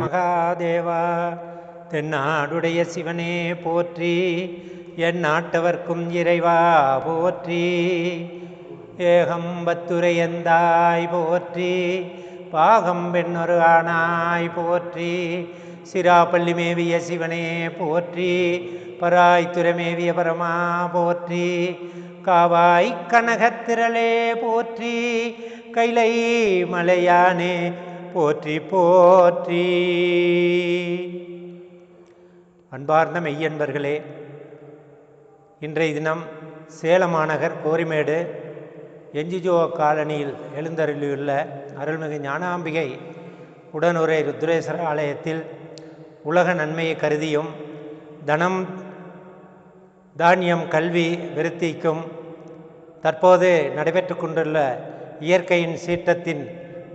மகாதேவா தென்னாடுடைய சிவனே போற்றி என் நாட்டவர்க்கும் இறைவா போற்றி ஏகம்பத்துரையந்தாய் போற்றி பாகம் பெண்ணொரு ஆனாய் போற்றி சிராப்பள்ளி மேவிய சிவனே போற்றி பராய்த்துறை மேவிய பரமா போற்றி காவாய் கனகத்திரளே போற்றி கைலை மலையானே போற்றி போற்றி. அன்பார்ந்த மெய்யன்பர்களே இன்றைய தினம் சேலம் மாநகர் கோரிமேடு என்ஜிஜோ காலனியில் எழுந்தருளியுள்ள அருள்மிகு ஞானாம்பிகை உடனுரை ருத்ரேஸ்வர ஆலயத்தில் உலக நன்மையை கருதியும் தனம் தானியம் கல்வி விருத்திக்கும் தற்போது நடைபெற்று கொண்டுள்ள இயற்கையின் சீற்றத்தின்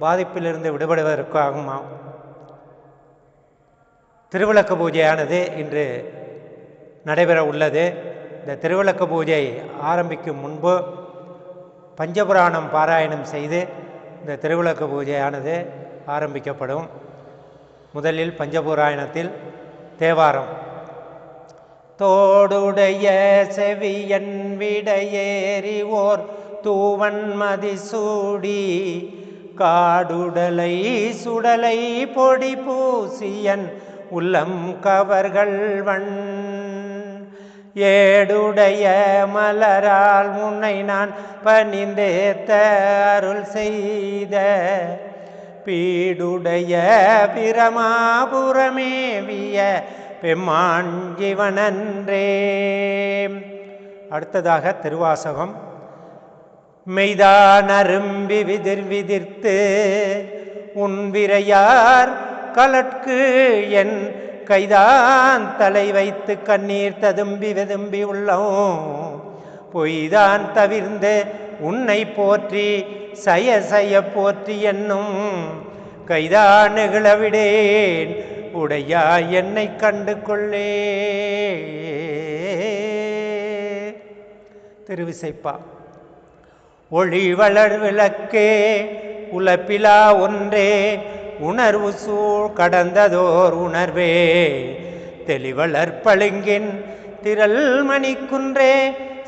பாதிப்பிலிருந்து விடுபடுவதற்காகுமா திருவிளக்கு பூஜையானது இன்று நடைபெற உள்ளது. இந்த திருவிளக்கு பூஜை ஆரம்பிக்கும் முன்பு பஞ்சபுராணம் பாராயணம் செய்து இந்த திருவிளக்கு பூஜையானது ஆரம்பிக்கப்படும். முதலில் பஞ்சபுராயணத்தில் தேவாரம். தோடுடைய செவியன் விடையேறி ஓர் தூவன் சூடி காடுடலை சுடலை பொடி பூசியன் உள்ளம் கவர்கள்வன் ஏடுடைய மலரால் முன்னை நான் பணிந்தேத்த அருள் செய்த பீடுடைய பிரமாபுரமேவிய பெம்மாஞ்சிவனன்றே அடுத்ததாக திருவாசகம் மெய்தான் அரும்பி விதிர் விதிர்த்து உன் விரையார் கலட்கு என் கைதான் தலை வைத்து கண்ணீர் ததும்பி வெதும்பி உள்ளோம். பொய்தான் தவிர்ந்து உன்னை போற்றி சய சய போற்றி என்னும் கைதான் நிகழவிடேன் உடையா என்னை கண்டு கொள்ளே. திருவிசைப்பா. ஒளி வளர் விளக்கே உலப்பிலா ஒன்றே. உணர்வு சூழ் கடந்ததோர் உணர்வே. தெளிவளர் பளிங்கின் திரள் மணிக்குன்றே.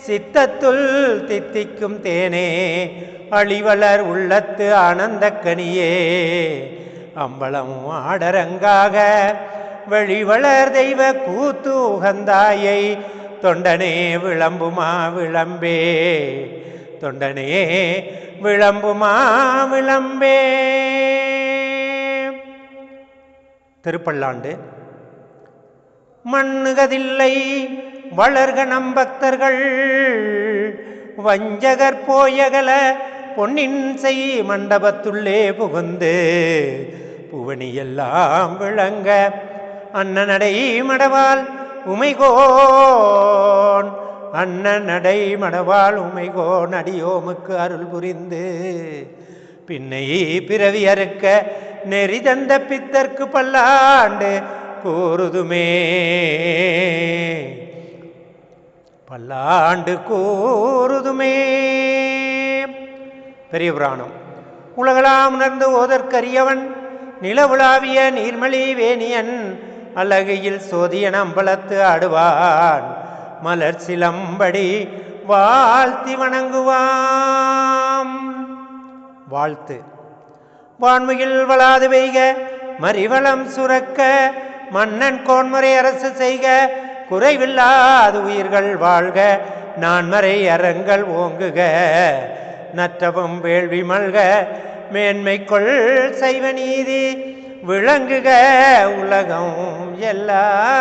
சித்தத்துள் தித்திக்கும் தேனே. அழிவளர் உள்ளத்து ஆனந்தக் கனியே. அம்பலம் ஆடரங்காக வெளிவளர் தெய்வ கூத்து உகந்தாயை. தொண்டனே விளம்புமா விளம்பே. தொண்டனையே விளம்புமா விளம்பே. திருப்பள்ளாண்டு மண்ணுகதில்லை வளர்க நம்பக்தர்கள் வஞ்சகர் போயகல பொன்னின் செய் மண்டபத்துள்ளே புகுந்து புவனியெல்லாம் விளங்க அன்னநடை மடவால் உமைகோன். அண்ணன் நடை மடவாள் உமைகோ நடியோமுக்கு அருள் புரிந்து. பின்னை பிறவி அறுக்க நெறி தந்த பித்தர்க்கு பல்லாண்டு கூறுதுமே. பல்லாண்டு கூறுதுமே. பெரிய புராணம். உலகளாம் உணர்ந்து ஓதற்கரியவன் நிலவுலாவிய நீர்மலி வேணியன் அழகையில் சோதியன் அம்பலத்து ஆடுவான். மலர் சிலம்படி வாழ்த்தி வணங்குவாம். வாழ்த்து. வான்மையில் வளாது பெய்க மறிவளம் சுரக்க மன்னன் கோன்முறை அரசு செய்க குறைவில்லாது உயிர்கள் வாழ்க நான்மறை அறங்கள் ஓங்குக நற்றவும் வேள்வி மல்க மேன்மை கொள் செய்வ நீதி விளங்குக உலகம் எல்லாம்.